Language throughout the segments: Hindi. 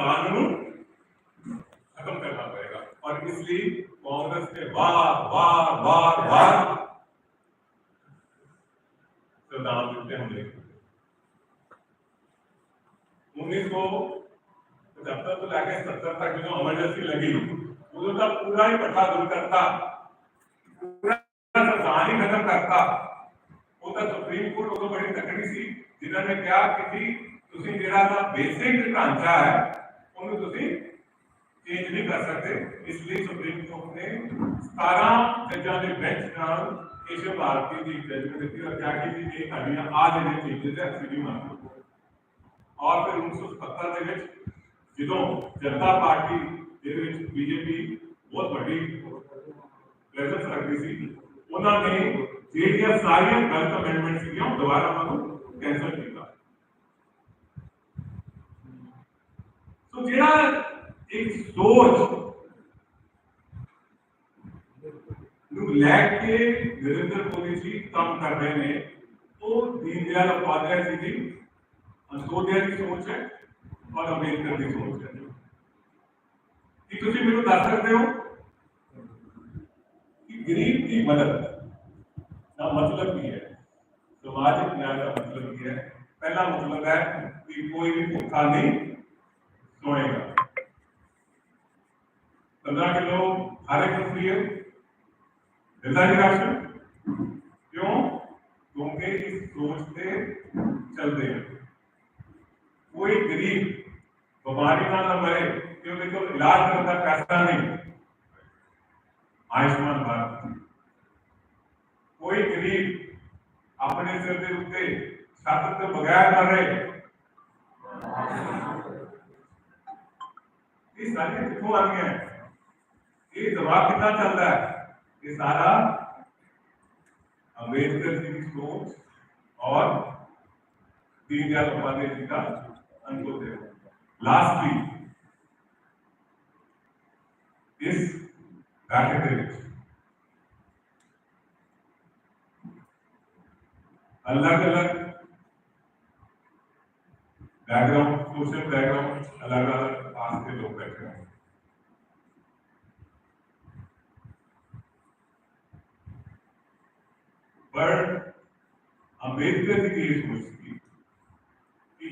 कानून खत्म करना पड़ेगा। और इसलिए कांग्रेस ने बार बार बार बार सरदार जी हमले उन्नीस को पचहत्तर तो लाके सत्तर तक जो इमरजेंसी लगी, वो तो पूरा ही पटा दूर करता, पूरा ही खत्म करता। वो तो सुप्रीम कोर्ट तो बड़ी तकड़ी सी, जिन्होंने क्या किसी ਉਹਨੂੰ ਤੁਸੀਂ ਚੇਂਜ ਨਹੀਂ ਕਰ ਸਕਦੇ ਇਸ ਲਈ ਸੁਪਰੀਮ ਕੋਰਟ ਨੇ 17 ਜੱਜਾਂ ਦੇ ਬੈਂਚ ਨਾਲ ਕੇਸ਼ਵ ਭਾਰਤੀ ਦੀ ਜੱਜਮੈਂਟ ਦਿੱਤੀ ਔਰ ਕਿਹਾ ਕਿ ਜੀ ਇਹ ਸਾਡੀਆਂ ਆ ਜਿਹੜੇ ਚੇਂਜਸ ਹੈ ਅਸੀਂ ਵੀ ਮੰਨ ਲਓ ਔਰ ਫਿਰ 1977 ਦੇ ਵਿੱਚ ਜਦੋਂ ਜਨਤਾ ਪਾਰਟੀ ਦੇ ਵਿੱਚ ਬੀਜੇਪੀ ਬਹੁਤ ਵੱਡੀ ਪ੍ਰੈਜ਼ੈਂਸ ਰੱਖਦੀ ਸੀ ਉਹਨਾਂ ਨੇ ਜਿਹੜੀਆਂ ਸਾਰੀਆਂ ਗਲਤ ਅਮੈਂਡਮੈਂਟ ਸੀਗੀਆਂ ਉਹ ਦੁਬਾਰਾ ਉਹਨਾਂ ਨੂੰ ਕੈਂਸਲ ਕੀਤਾ ਸੋ ਜਿਹੜਾ ਇੱਕ ਸੋਚ ਨੂੰ ਲੈ ਕੇ ਨਰਿੰਦਰ ਮੋਦੀ ਜੀ ਕੰਮ ਕਰ ਰਹੇ ਨੇ ਉਹ ਦੀਨ ਦਿਆਲ ਉਪਾਧਿਆਏ ਜੀ ਦੀ ਅੰਤੋਦਿਆ ਦੀ ਸੋਚ ਹੈ ਔਰ ਅੰਬੇਦਕਰ ਦੀ ਸੋਚ ਹੈ ਕੀ ਤੁਸੀਂ ਮੈਨੂੰ ਦੱਸ ਸਕਦੇ ਹੋ ਕਿ ਗਰੀਬ ਦੀ ਮਦਦ ਦਾ ਮਤਲਬ ਕੀ ਹੈ ਸਮਾਜਿਕ ਨਿਆਂ ਦਾ ਮਤਲਬ ਕੀ ਹੈ ਪਹਿਲਾ ਮਤਲਬ ਹੈ ਕਿ ਕੋਈ ਵੀ ਭੁੱਖਾ ਨਹੀਂ छोड़ेगा पंद्रह किलो हर एक रख राशन क्यों? क्योंकि इस सोच से चलते हैं। कोई गरीब, बीमारी ना ना मरे क्योंकि तो इलाज करता पैसा नहीं। आयुष्मान भारत। कोई गरीब अपने सिर के उत्ते छात्र के बगैर मर रहे ਇਹ ਸਾਰੀਆਂ ਕਿੱਥੋਂ ਆ ਗਈਆਂ ਇਹ ਦਿਮਾਗ ਕਿੱਦਾਂ ਚੱਲਦਾ ਹੈ ਇਹ ਸਾਰਾ ਅੰਬੇਡਕਰ जी की सोच और दीनदयाल उपाध्याय जी का अंत्योदय लास्टली इस बैठक ਦੇ ਵਿੱਚ अलग अलग बैकग्राउंड सोशल बैकग्राउंड अलग अलग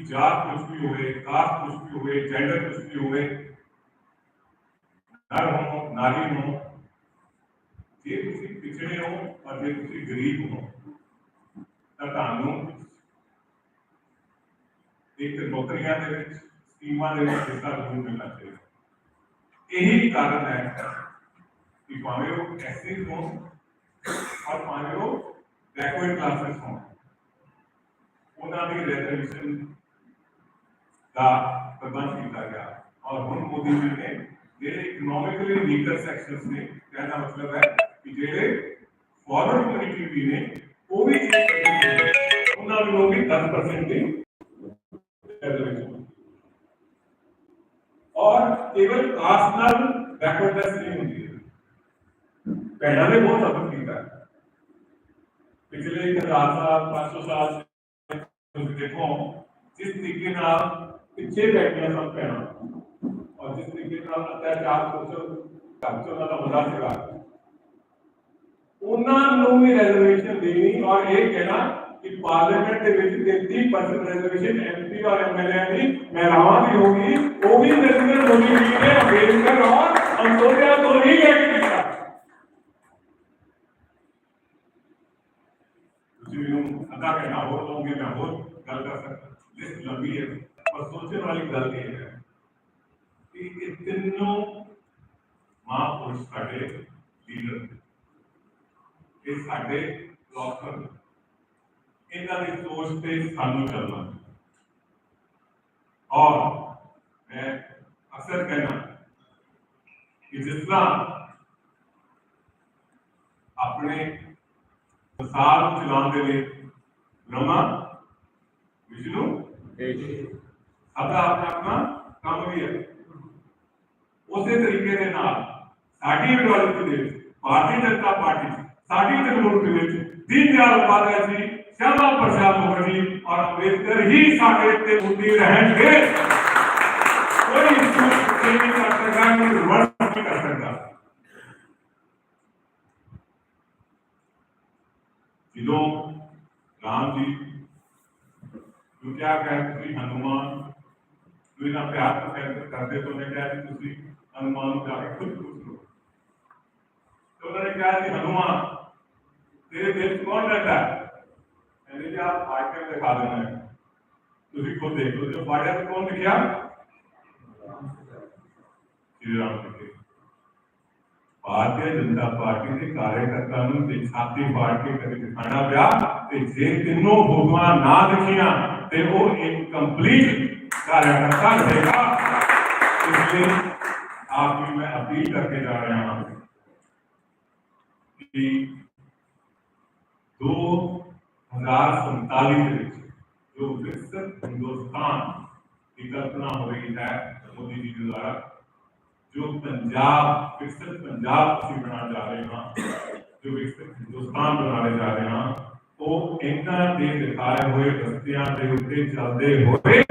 जात कुछ भी हुए कास्ट कुछ भी हुए जेंडर कुछ भी हुए नर हो नारी हो ਜੇ ਤੁਸੀਂ ਪਿਛੜੇ ਹੋ ਔਰ ਜੇ ਤੁਸੀਂ ਗਰੀਬ ਹੋ ਤਾਂ ਤੁਹਾਨੂੰ ਇੱਕ ਨੌਕਰੀਆਂ ਦੇ ਵਿੱਚ ਸਕੀਮਾਂ ਦੇ ਵਿੱਚ ਹਿੱਸਾ ਜ਼ਰੂਰ ਮਿਲਣਾ ਚਾਹੀਦਾ ਇਹੀ ਕਾਰਨ ਹੈ ਕਿ ਭਾਵੇਂ ਉਹ ਐਸਸੀ ਹੋਣ ਔਰ ਭਾਵੇਂ ਉਹ ਬੈਕਵਰਡ ਕਲਾਸਿਸ ਹੋਣ ਉਹਨਾਂ ਦੀ ਰਿਜ਼ਰਵੇਸ਼ਨ का प्रबंध किया गया। और हम मोदी जी ने ये इकोनॉमिकली वीकर सेक्शंस ने कहना मतलब है कि जेडे फॉरेन कम्युनिटी ने छह व्यक्तियाँ सब पे और जिस तरीके का अत्याचार सोशल कल्चर वाला मज़ा चला उन्होंने रेजर्वेशन देनी और ये कहना कि पार्लियामेंट के ਵਿੱਚ 33% रिजर्वेशन एमपी और एमएलए की महिलाओं भी होगी, वो भी रिजर्वेशन होगी अंबेडकर और अंतोदया तो नहीं है। ਮਹਾਂਪੁਰਸ਼ ਸਾਡੇ ਲੀਡਰ ਇਹ ਸਾਡੇ ਲੋਕਰ ਇਹਨਾਂ ਦੀ ਸੋਚ ਤੇ ਸਾਨੂੰ ਚੱਲਣਾ। ਔਰ ਮੈਂ ਅਕਸਰ ਕਹਿਣਾ ਕਿ ਜਿਸ ਤਰ੍ਹਾਂ ਆਪਣੇ ਸੰਸਾਰ ਨੂੰ ਚਲਾਉਣ ਦੇ ਲਈ ਬ੍ਰਹਮਾ ਵਿਸ਼ਨੂੰ ਸਦਾ ਆਪਣਾ ਆਪਣਾ ਕੰਮ ਵੀ ਹੈ। ਉਸੇ ਤਰੀਕੇ ਦੇ ਨਾਲ ਸਾਡੀ ਇਡੋਲੋਜੀ ਦੇ ਵਿੱਚ ਭਾਰਤੀ ਜਨਤਾ ਪਾਰਟੀ 'ਚ, ਸਾਡੀ ਟੈਕਨੋਲੋਜੀ ਦੇ ਵਿੱਚ ਦੀਨ ਦਿਆਲ ਉਪਾਧਿਆਏ ਜੀ ਸ਼ਿਆਮਾ ਪ੍ਰਸਾਦ ਮੁਖਰਜੀ ਔਰ ਅੰਬੇਦਕਰ ਹੀ ਸਾਡੇ ਤੇ ਮੁੱਦੀ ਰਹਿਣਗੇ ਕੋਈ ਇਹ ਨਹੀਂ ਕਰ ਸਕਦਾ ਇਹਨੂੰ ਰਿਵਰਸ ਨਹੀਂ ਕਰ ਸਕਦਾ ਜਦੋਂ ਰਾਮ ਜੀ ਨੂੰ ਕਿਹਾ ਕਿ ਤੁਸੀਂ ਹਨੂਮਾਨ ਨੂੰ ਇਹਨਾਂ ਪਿਆਰ ਤੋਂ ਕਹਿ- ਕਰਦੇ ਤੋਂ ਨੇ ਕਿਹਾ ਕਿ ਤੁਸੀਂ ਹਨੂਮਾਨ ਨੂੰ ਜਾ ਕੇ ਖੁਦ ਪੁੱਛ ਲਓ तो उन्होंने कहा कि हनुमान तेरे दिल में कौन रहता है मैंने कहा आप आकर दिखा देना है ਤੁਸੀਂ ਖੁਦ ਦੇਖ ਲਓ ਜੋ ਬਾੜਿਆ ਤੇ ਕੌਣ ਲਿਖਿਆ ਸ਼੍ਰੀ ਰਾਮ ਜੀ ਭਾਰਤੀ ਜਨਤਾ ਪਾਰਟੀ ਦੇ ਕਾਰਜਕਰਤਾ ਨੂੰ ਤੇ ਛਾਤੀ ਪਾੜ ਕੇ ਕਦੇ ਦਿਖਾਣਾ ਪਿਆ ਤੇ ਜੇ ਤਿੰਨੋਂ ਫੋਟੋਆਂ ਨਾ ਦਿਖੀਆਂ ਤੇ ਉਹ ਇੱਕ ਕੰਪਲੀਟ ਕਾਰਜਕਰਤਾ ਰਹੇਗਾ इसलिए आपकी मैं अपील करके जा रहा हूं कि दो हजार संतालीस ਦੇ ਵਿੱਚ ਜੋ ਵਿਕਸਿਤ ਹਿੰਦੁਸਤਾਨ ਦੀ ਕਲਪਨਾ ਹੋ ਰਹੀ ਹੈ ਮੋਦੀ ਜੀ ਦੇ ਦੁਆਰਾ ਜੋ ਪੰਜਾਬ ਵਿਕਸਿਤ ਪੰਜਾਬ ਅਸੀਂ ਬਣਾਉਣ ਜਾ ਰਹੇ ਹਾਂ ਜੋ ਵਿਕਸਿਤ ਹਿੰਦੁਸਤਾਨ ਬਣਾਉਣੇ ਜਾ ਰਹੇ ਹਾਂ ਉਹ ਇਹਨਾਂ ਦੇ ਦਿਖਾਏ ਹੋਏ ਰਸਤਿਆਂ ਦੇ ਉੱਤੇ ਚੱਲਦੇ ਹੋਏ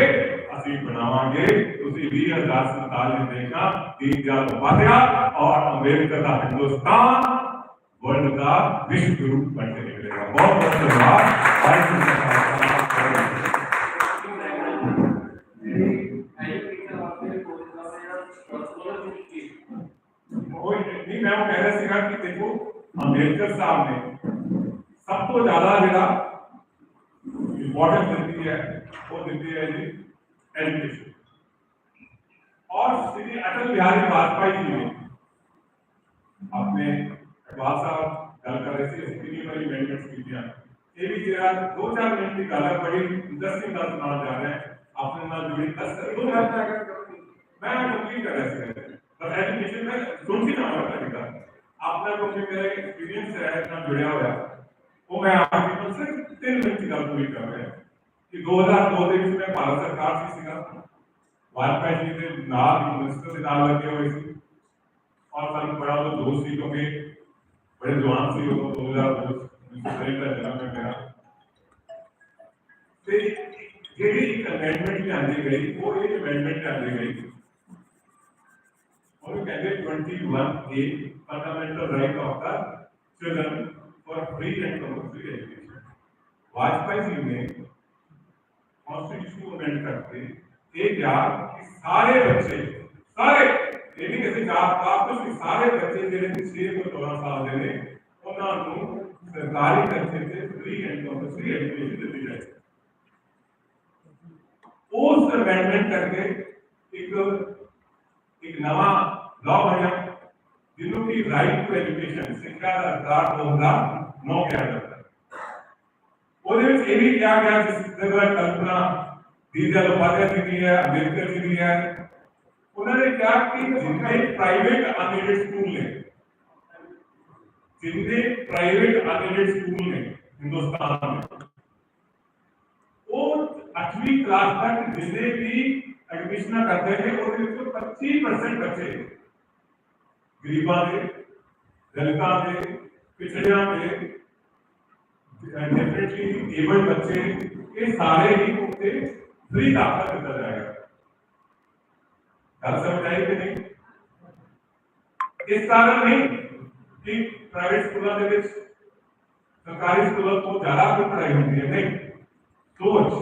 ਅਸੀਂ ਬਣਾਵਾਂਗੇ ਤੁਸੀਂ 2047 ਦੇਖਣਾ ਦੀਨ ਦਿਆਲ ਉਪਾਧਿਆ और अमेरिका का हिंदुस्तान वर्ल्ड का विश्व गुरु बनने निकलेगा। बहुत बहुत धन्यवाद। कि देखो साहब ने सबको ज़्यादा जरा देती है, वो देती है जी एजुकेशन और श्री अटल बिहारी वाजपेयी जी ने अपने अखबार साहब गल कर रहे थे इसके लिए बड़ी मेहनत की थी ये भी जरा दो चार मिनट की गल है बड़ी इंटरेस्टिंग गल सुनाना जा रहे हैं अपने नाल जुड़ी दस दो मिनट तक अगर करूंगी मैं कंप्लीट कर रहा था बस एजुकेशन में सुन ही ना हो रहा था अपना को जो मेरा एक्सपीरियंस है इतना जुड़िया हुआ वो मैं आपके सिर्फ तीन मिनट की गल पूरी कर रहा हूं ਕਿ 2002 ਦੇ ਵਿੱਚ ਮੈਂ ਭਾਰਤ ਸਰਕਾਰ ਸੀ ਸੀਗਾ ਵਾਜਪਾਈ ਜੀ ਦੇ ਨਾਲ ਮਿਨਿਸਟਰ ਦੇ ਨਾਲ ਲੱਗੇ ਹੋਏ ਸੀ ਔਰ ਸਾਨੂੰ ਬੜਾ ਉਹ ਦੋਸਤ ਸੀ ਕਿਉਂਕਿ बड़े जुआन से हो दो हज़ार में मेरा फिर ਜਿਹੜੀ ਇੱਕ ਅਮੈਂਡਮੈਂਟ ਲਿਆਂਦੀ ਗਈ ਉਹ ਇਹ ਅਮੈਂਡਮੈਂਟ ਲਿਆਂਦੀ ਗਈ और कहते 21 A fundamental right of the children for free and compulsory education Vajpayee ji ने कॉन्स्टिट्यूशन अमेंड करके ये कहा कि सारे बच्चे सारे ये नहीं ਕਿਸੇ ਜਾਤ ਪਾਤ ਕੁਝ ਵੀ ਸਾਰੇ ਬੱਚੇ ਜਿਹੜੇ 6 ਤੋਂ 14 ਸਾਲ ਦੇ ਨੇ ਉਹਨਾਂ ਨੂੰ ਸਰਕਾਰੀ ਖਰਚੇ ਤੇ ਫ੍ਰੀ ਐਂਡ ਕੰਪਲਸਰੀ ਐਜੂਕੇਸ਼ਨ ਦਿੱਤੀ ਜਾਏ ਉਸ ਅਮੈਂਡਮੈਂਟ ਕਰਕੇ ਇੱਕ ਇੱਕ ਨਵਾਂ ਲਾਅ ਬਣਿਆ ਜਿਹਨੂੰ ਕਿ ਰਾਈਟ ਟੂ ਐਜੂਕੇਸ਼ਨ ਸਿੱਖਿਆ ਦਾ ਅਧਿਕਾਰ 2009 ਕਿਹਾ ਜਾਂਦਾ ਹੈ ਉਹਦੇ ਵਿੱਚ ਇਹ ਵੀ ਕਿਹਾ ਗਿਆ ਜਿਸ ਜਗ੍ਹਾ ਕਲਪਨਾ ਦੀਨਦਿਆਲ ਉਪਾਧਿਆਏ ਜੀ ਦੀ ਹੈ ਅੰਬੇਦਕਰ ਜੀ ਦੀ ਹੈ उन्होंने क्या कि जिनका एक प्राइवेट अनएडेड स्कूल है, जिनके प्राइवेट अनएडेड स्कूल है हिंदुस्तान में, वो अठवीं क्लास तक जितने भी एडमिशन करते थे और एक पच्चीस परसेंट बच्चे गरीबा थे दलिता थे, पिछड़िया थे डेफिनेटली एबल बच्चे ये सारे ही उनसे फ्री दाखिला मिलता जाएगा। ਗੱਲ ਸਮਝ ਆਈ ਕਿ ਨਹੀਂ ਇਸ ਕਾਰਨ ਨਹੀਂ ਕਿ ਪ੍ਰਾਈਵੇਟ ਸਕੂਲਾਂ ਦੇ ਵਿੱਚ ਸਰਕਾਰੀ ਸਕੂਲਾਂ ਤੋਂ ਜ਼ਿਆਦਾ ਕੋਈ ਪੜ੍ਹਾਈ ਹੁੰਦੀ ਹੈ ਨਹੀਂ ਸੋਚ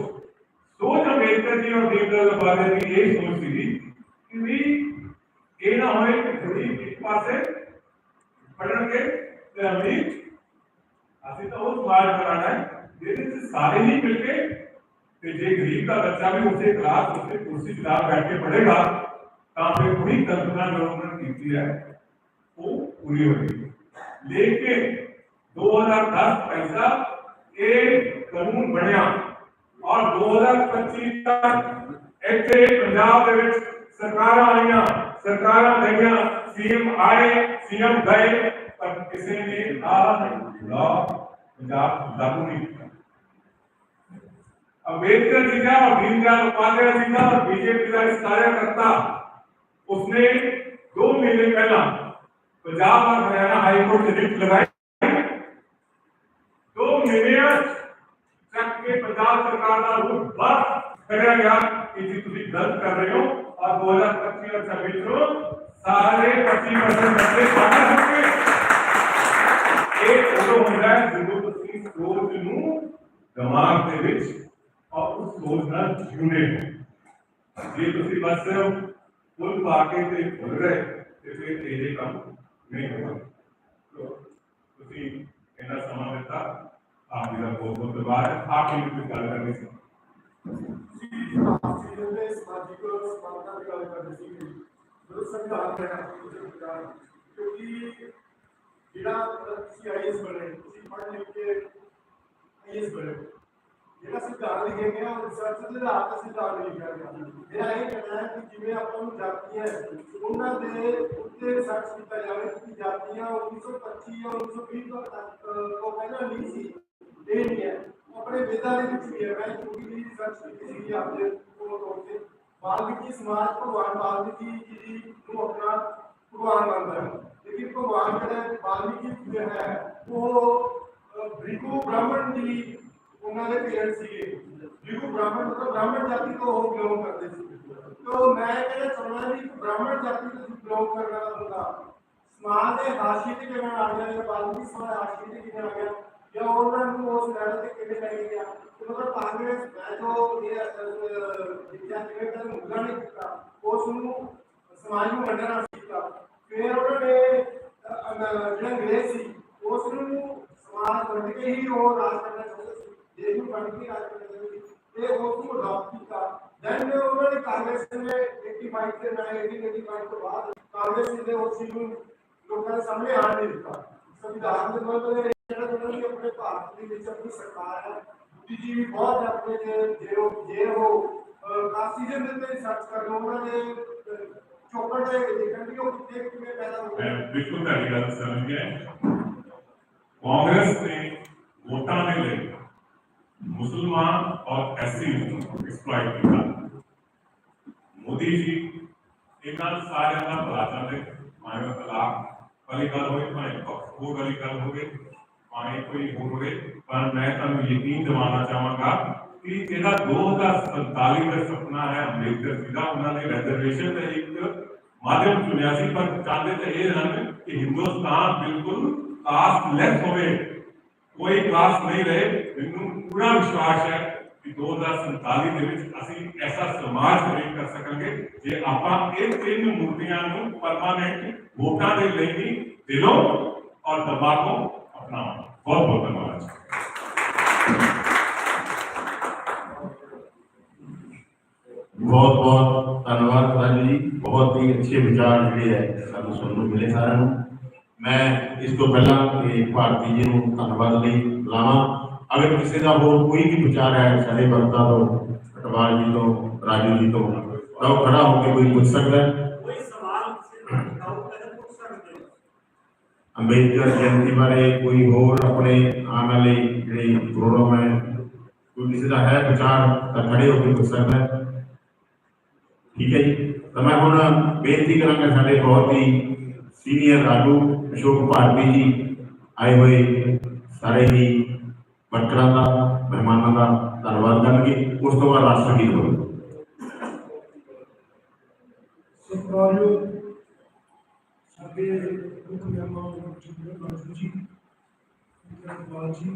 ਸੋਚ ਅੰਬੇਦਕਰ ਜੀ ਔਰ ਦੀਪਦਲ ਲਬਾਦੇ ਦੀ ਇਹ ਸੋਚ ਸੀ ਕਿ ਵੀ ਇਹ ਨਾ ਹੋਏ ਕਿ ਗਰੀਬ ਇੱਕ ਪਾਸੇ ਪੜਨਗੇ ਤੇ ਅਮੀਰ ਅਸੀਂ ਤਾਂ ਉਹ ਸਮਾਜ ਬਣਾਉਣਾ ਹੈ ਜਿਹਦੇ ਵਿੱਚ ਸਾਰੇ ਹੀ ਮਿਲ ਕੇ ਤੇ ਜੇ ਗਰੀਬ ਦਾ ਬੱਚਾ ਵੀ ਉਸੇ ਕਲਾਸ ਉਸੇ ਕੁਰਸੀ ਤੇ ਬੈਠ ਕੇ ਪੜ੍ਹੇਗਾ ਤਾਂ ਫਿਰ ਪੂਰੀ ਕਲਪਨਾ ਜੋ ਉਹਨਾਂ ਨੇ ਕੀਤੀ ਹੈ ਉਹ ਪੂਰੀ ਹੋਏਗੀ ਲੇਕਿਨ 2010 ਪੈਸਾ ਇਹ ਕਾਨੂੰਨ ਬਣਿਆ ਔਰ 2025 ਤੱਕ ਇੱਥੇ ਪੰਜਾਬ ਦੇ ਵਿੱਚ ਸਰਕਾਰਾਂ ਆਈਆਂ ਸਰਕਾਰਾਂ ਗਈਆਂ ਸੀਐਮ ਆਏ ਸੀਐਮ ਗਏ ਪਰ ਕਿਸੇ ਨੇ ਆਹ ਲਾ ਪੰਜਾਬ ਲਾਗੂ नहीं किया अम्बेडकर जी का और दीनदयाल उपाध्याय जी का और बीजेपी का इस कार्यकर्ता उसने दो महीने पहला पंजाब और हरियाणा हाईकोर्ट से रिट लगाई दो महीने तक के पंजाब सरकार का रूप बस कराया गया कि जी तुम गलत कर रहे हो और 2025 और 26 को सारे 25 परसेंट बच्चे पढ़ा सकते ਇਹ ਉਦੋਂ ਹੁੰਦਾ ਹੈ ਜਦੋਂ ਤੁਸੀਂ ਸੋਚ ਨੂੰ ਦਿਮਾਗ ਦੇ ਵਿੱਚ ਔਰ ਉਸ ਸੋਚ ਨਾਲ ਜੁੜੇ ਹੋ ਜੇ ਤੁਸੀਂ ਬਸ ਫੁੱਲ ਪਾ ਕੇ ਤੇ ਭੁੱਲ ਗਏ ਤੇ ਫਿਰ ਇਹ ਕੰਮ ਨਹੀਂ ਹੋਣਾ ਤੋ ਤੁਸੀਂ ਇਹਨਾਂ ਸਮਾਂ ਦਿੱਤਾ ਆਪ ਜੀ ਦਾ ਬਹੁਤ ਬਹੁਤ ਧੰਨਵਾਦ ਹੈ ਆਪ ਜੀ ਨੂੰ ਕੋਈ ਗੱਲ ਕਰਨੀ ਸੀ ਜਿਹੜੇ ਸਮਾਜਿਕ ਸਮਾਨਤਾ ਦੀ ਗੱਲ ਕਰਦੇ ਸੀ ਜਦੋਂ ਸੰਵਿਧਾਨ ਬਣਿਆ ਸੰਵਿਧਾਨ ਕਿਉਂਕਿ ਜਿਹੜਾ ਤੁਸੀਂ ਆਈਐਸ ਬਣੇ ਤੁਸੀਂ ਪੜ੍ਹ ਲਿਖ ਕੇ ਆਈਐਸ ਬਣੇ ਜਿਹੜਾ ਸੰਵਿਧਾਨ ਲਿਖਿਆ ਗਿਆ ਉਹ ਰਿਸਰਚ ਦੇ ਆਧਾਰ ਤੇ ਸੰਵਿਧਾਨ ਲਿਖਿਆ ਗਿਆ ਮੇਰਾ ਇਹ ਕਹਿਣਾ ਹੈ ਕਿ ਜਿਵੇਂ ਆਪਾਂ ਨੂੰ ਜਾਤੀਆਂ ਹੈ, ਉਹਨਾਂ ਦੇ ਉੱਤੇ ਰਿਸਰਚ ਕੀਤਾ ਜਾਵੇ ਕਿ ਜਾਤੀਆਂ 1925 ਜਾਂ 1920 ਤੋਂ ਤੱਕ ਅਹ, ਤੋਂ ਪਹਿਲਾਂ ਨਹੀਂ ਸੀ ਇਹ ਨਹੀਂ ਹੈ ਉਹ ਆਪਣੇ ਵੇਦਾਂ ਦੇ ਵਿੱਚ ਵੀ ਹੈ ਮੈਂ ਕਿਉਂਕਿ ਵੀ ਰਿਸਰਚ ਕੀਤੀ ਸੀ ਆਪਦੇ ਕੋਲ ਤੋਂ ਤੇ ਵਾਲਮੀਕੀ ਸਮਾਜ ਭਗਵਾਨ ਵਾਲਮੀਕੀ ਜੀ ਨੂੰ ਆਪਣਾ ਭਗਵਾਨ ਮੰਨਦਾ ਹੈ ਲੇਕਿਨ ਭਗਵਾਨ ਜਿਹੜਾ ਹੈ, ਵਾਲਮੀਕੀ ਜੋ ਹੈ ਉਹ ਅਹ, ਭ੍ਰਿਗੂ ਬ੍ਰਾਹਮਣ ਦੀ ਉਹਨਾਂ ਦੇ ਪੇਰੈਂਟ ਸੀਗੇ ਭ੍ਰਿਗੂ ਬ੍ਰਾਹਮਣ ਮਤਲਬ ਬ੍ਰਾਹਮਣ ਜਾਤੀ ਤੋਂ ਉਹ ਬਿਲੋਂਗ ਕਰਦੇ ਸੀ ਤੋ ਮੈਂ ਕਹਿੰਦਾ ਚਾਹੁੰਦਾ ਵੀ ਇੱਕ ਬ੍ਰਾਹਮਣ ਜਾਤੀ ਤੋਂ ਬਿਲੋਂਗ ਕਰਨ ਵਾਲਾ ਬੰਦਾ ਸਮਾਜ ਦੇ ਹਾਸ਼ੀਏ ਤੇ ਕਿਵੇਂ ਆ ਗਿਆ ਜਾਂ ਬਾਲਮੀਕੀ ਸਮਾਜ ਹਾਸ਼ੀਏ ਤੇ ਕਿਵੇਂ ਆ ਗਿਆ ਜਾਂ ਉਹਨਾਂ ਨੂੰ ਉਸ ਲੈਵਲ ਤੇ ਕਿਵੇਂ ਲੈ ਕੇ ਗਿਆ ਤੇ ਮਤਲਬ ਕਾਂਗਰਸ ਮੈਂ ਜੋ ਇਹ ਅਹ, ਵਿਦਿਆ ਜਿਵੇਂ ਕਿ ਮੁੱਦਾ ਨਹੀਂ ਕੀਤਾ ਉਸ ਨੂੰ ਸਮਾਜ ਨੂੰ ਵੰਡਣਾ ਕੀਤਾ ਫਿਰ ਹੈ ਬੁੱਧੀਜੀਵੀ ਬਹੁਤ ਆਪਣੇ ਜੇ ਜੇ ਉਹ ਜੇ ਉਹ ਅਹ, ਕਾਫੀ ਦੇ ਉੱਤੇ ਰਿਸਰਚ ਕਰ ਲਓ ਉਹਨਾਂ ਦੇ ਅਹ, ਚੌਕੜ ਦੇ ਦੇਖਣ ਵੀ ਉਹ ਕਿੱਥੇ ਕਿਵੇਂ ਪੈਦਾ ਹੋ ਮੈਂ ਗਏ ਬਿਲਕੁਲ ਤੁਹਾਡੀ ਗੱਲ ਸਮਝ ਗਿਆ ਕਾਂਗਰਸ ਨੇ ਵੋਟਾਂ ਦੇ ਲਈ ਮੁਸਲਮਾਨ ਔਰ ਐਸਸੀ ਨੂੰ ਐਕਸਪਲੋਇਟ ਕੀਤਾ ਮੋਦੀ ਜੀ ਇਹਨਾਂ ਸਾਰਿਆਂ ਦਾ ਭਲਾ ਚਾਹੁੰਦੇ ਭਾਵੇਂ ਤਲਾਕ ਵਾਲੀ ਗੱਲ ਹੋਵੇ ਭਾਵੇਂ ਹੋਰ ਵਾਲੀ ਗੱਲ ਹੋਵੇ ਭਾਵੇਂ ਕੋਈ ਹੋਵੇ, ਪਰ ਮੈਂ ਤੁਹਾਨੂੰ ਯਕੀਨ ਦਿਵਾਉਣਾ ਚਾਹਾਂਗਾ ਕਿ ਜਿਹੜਾ 2047 ਦਾ ਸੁਪਨਾ ਹੈ ਅੰਬੇਦਕਰ ਜੀ ਦਾ, ਉਹਨਾਂ ਨੇ ਰਿਜ਼ਰਵੇਸ਼ਨ ਦਾ ਇੱਕ ਮਾਧਿਅਮ ਚੁਣਿਆ ਸੀ, ਪਰ ਚਾਹੁੰਦੇ ਤਾਂ ਇਹ ਹਨ ਕਿ ਹਿੰਦੁਸਤਾਨ ਬਿਲਕੁਲ ਕਾਸਟਲੈਸ ਹੋਵੇ। ਕੋਈ ਕਲਾਸ ਨਹੀਂ ਰਹੇ। ਮੈਨੂੰ ਪੂਰਾ ਵਿਸ਼ਵਾਸ ਹੈ ਕਿ 2047 ਦੇ ਵਿੱਚ ਅਸੀਂ ਐਸਾ ਸਮਾਜ ਕ੍ਰੀਏਟ ਕਰ ਸਕਾਂਗੇ, ਜੇ ਆਪਾਂ ਇਹ ਤਿੰਨ ਮੂਰਤੀਆਂ ਨੂੰ ਪਰਮਾਨੈਂਟ ਵੋਟਾਂ ਦੇ ਲਈ ਹੀ ਦਿਲੋਂ ਔਰ ਦਬਾਅੋਂ नाउ बहुत बहुत धन्यवाद बहुत बहुत धन्यवाद सर जी बहुत ही अच्छे विचार जोड़े है सू सुनने मिले सारे मैं इसको तो पहला भारती जी धनबाद नहीं बुलावा अगर किसी का हो कोई भी विचार है सारे वर्ता तो अटवाल जी तो राजू जी तो खड़ा होकर कोई पूछ सकता है ਅੰਬੇਦਕਰ ਜਯੰਤੀ ਬਾਰੇ ਕੋਈ ਹੋਰ ਆਪਣੇ ਆਉਣ ਵਾਲੇ ਜਿਹੜੇ ਪ੍ਰੋਗਰਾਮ ਹੈ ਕੋਈ ਕਿਸੇ ਦਾ ਹੈ ਵਿਚਾਰ ਤਾਂ ਖੜੇ ਹੋ ਕੇ ਪੁੱਛ ਸਕਦਾ ਹੈ ਠੀਕ ਹੈ ਜੀ ਤਾਂ ਮੈਂ ਹੁਣ ਬੇਨਤੀ ਕਰਾਂਗਾ ਸਾਡੇ ਬਹੁਤ ਹੀ ਸੀਨੀਅਰ ਆਗੂ ਅਸ਼ੋਕ ਭਾਰਤੀ ਜੀ ਆਏ ਹੋਏ ਸਾਰੇ ਹੀ ਵਰਕਰਾਂ ਦਾ ਮਹਿਮਾਨਾਂ ਦਾ ਧੰਨਵਾਦ ਕਰਨਗੇ ਉਸ ਤੋਂ ਬਾਅਦ ਰਾਸ਼ਟਰਗੀਤ ਹੋਵੇਗਾ ਸਤਿਕਾਰਯੋਗ वे मुख्य मेहमान जुगल राजू जी। इकबाल जी।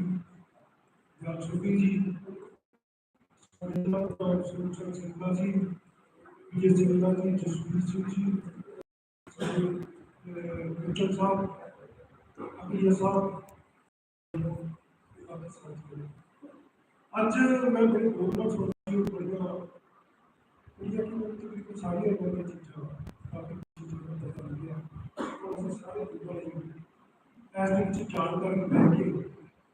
यासूबी जी सरदार और सुरक्षा सिंगला जी विजय सिंगला जी, जसवीर सिंह जी। मिस्टर साहब, अमीर साहब। अज मैं बड़ी बोलना छोड़ बड़िया बड़िया तकरीबन सारिया गलत चीज़ा ਇਸ ਦੇ ਵਿੱਚ ਜਾਣਕਾਰੀ ਲੈ ਕੇ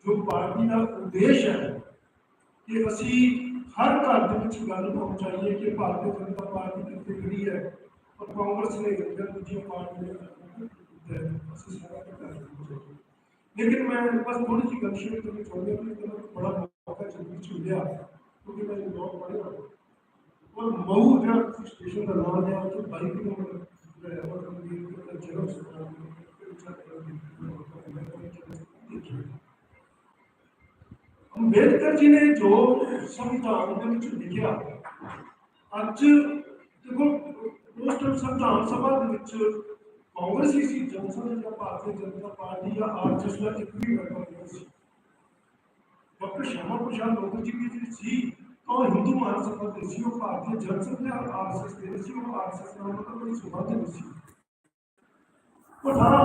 ਜੋ ਪਾਰਟੀ ਦਾ ਉਦੇਸ਼ ਹੈ ਕਿ ਅਸੀਂ ਹਰ ਘਰ ਦੇ ਵਿੱਚ ਗੱਲ ਪਹੁੰਚਾਈਏ ਕਿ ਭਾਰਤੀ ਜਨਤਾ ਪਾਰਟੀ ਕਿੱਥੇ ਖੜੀ ਹੈ ਔਰ ਕਾਂਗਰਸ ਨੇ ਜਾਂ ਦੂਜੀਆਂ ਪਾਰਟੀਆਂ ਨੇ ਅਸੀਂ ਸਾਰਾ ਪਤਾ ਲੱਗਿਆ ਲੇਕਿਨ ਮੈਂ ਬਸ ਥੋੜੀ ਜਿਹੀ ਗੱਲ ਸ਼ੇਅਰ ਕਰਨੀ ਚਾਹੁੰਦਾ ਕਿ ਮੈਨੂੰ ਬੜਾ ਮੌਕਾ ਜ਼ਿੰਦਗੀ ਚ ਮਿਲਿਆ ਕਿਉਂਕਿ ਮੈਂ ਬਹੁਤ ਪੜ੍ਹਿਆ ਔਰ ਮਊ ਜਿਹੜਾ ਤੁਸੀਂ ਸਟੇਸ਼ਨ ਦਾ ਨਾਮ ਹੈ ਉਹ 22 ਅੰਬੇਡਕਰ ਜੀ ਨੇ ਜੋ ਸੰਵਿਧਾਨ ਦੇ ਵਿੱਚ ਲਿਖਿਆ ਅੱਜ ਦੇਖੋ ਵਿਧਾਨ ਸਭਾ ਦੇ ਵਿੱਚ ਕਾਂਗਰਸੀ ਸੀ ਜਨਸਨ ਜਾਂ ਭਾਰਤੀ ਜਨਤਾ ਪਾਰਟੀ ਜਾਂ ਆਰਐਸਐਸ ਦਾ ਇੱਕ ਵੀ ਮੈਂਬਰ ਨਹੀਂ ਸੀ ਡਾਕਟਰ ਸ਼ਰਮਾ ਪ੍ਰਸਾਦ ਮੁਖਰਜੀ ਵੀ ਜਿਹੜੀ ਸੀ ਤਾਂ ਉਹ ਹਿੰਦੂ ਮਹਾਸਭਾ ਦੇ ਸੀ ਉਹ ਭਾਰਤੀ ਜਨਸਨ ਤੇ ਆਰਐਸਐਸ ਦੇ ਸੀ ਉਹ ਆਰਐਸਐਸ ਨਾਲ ਮਤਲਬ ਕੋਈ ਸੰਬੰਧ ਨਹੀਂ ਸੀ ਉਹ 18